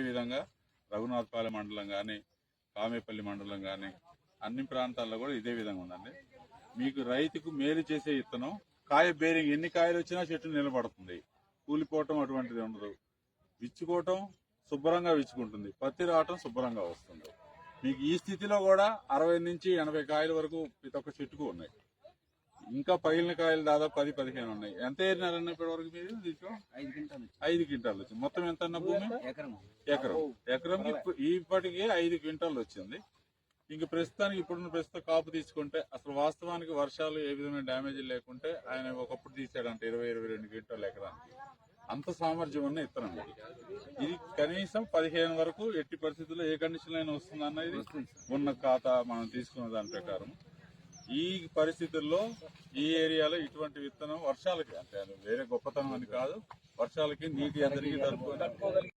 విధంగా రఘునాథపాలెం మండలం కానీ కామేపల్లి మండలం కానీ అన్ని ప్రాంతాల్లో కూడా ఇదే విధంగా ఉందండి. మీకు రైతుకు మేలు చేసే ఇత్తనం కాయ బేరింగ్ ఎన్ని కాయలు వచ్చినా చెట్టు నిలబడుతుంది. కూలిపోవటం అటువంటిది ఉండదు. విచ్చుకోవటం శుభ్రంగా విచ్చుకుంటుంది. పత్తి రావటం శుభ్రంగా వస్తుంది. మీకు ఈ స్థితిలో కూడా అరవై నుంచి ఎనభై కాయల వరకు ప్రతి ఒక్క చెట్టుకు ఉన్నాయి. ఇంకా పగిలిన కాయలు దాదాపు పది పదిహేను ఉన్నాయి. ఎంత ఏరినారన్న ఇప్పటి వరకు మీరు దీంట్లో? ఐదు క్వింటాలు ఐదు క్వింటాలు వచ్చింది మొత్తం ఎంత అన్న భూమి? ఎకరం. ఎకరం. ఇప్పటికే ఐదు క్వింటాలు వచ్చింది. ఇంక ప్రస్తుతానికి ఇప్పుడున్న ప్రస్తుత కాపు తీసుకుంటే అసలు వాస్తవానికి వర్షాలు ఏ విధమైన డ్యామేజ్ లేకుంటే ఆయన ఒకప్పుడు తీసాడంటే ఇరవై ఇరవై రెండు క్వింటాలు ఎకరానికి. అంత సామర్థ్యం ఉన్న ఇత్తనం ఇది. ఇది కనీసం పదిహేను వరకు ఎట్టి పరిస్థితుల్లో ఏ కండిషన్ అయినా వస్తుంది అన్నది ఉన్న ఖాతా మనం తీసుకున్న దాని ప్రకారం. ఈ పరిస్థితుల్లో ఈ ఏరియాలో ఇటువంటి విత్తనం వర్షాలకి అంటే వేరే గొప్పతనం అని కాదు వర్షాలకి నీటి అందరికీ తట్టుకొని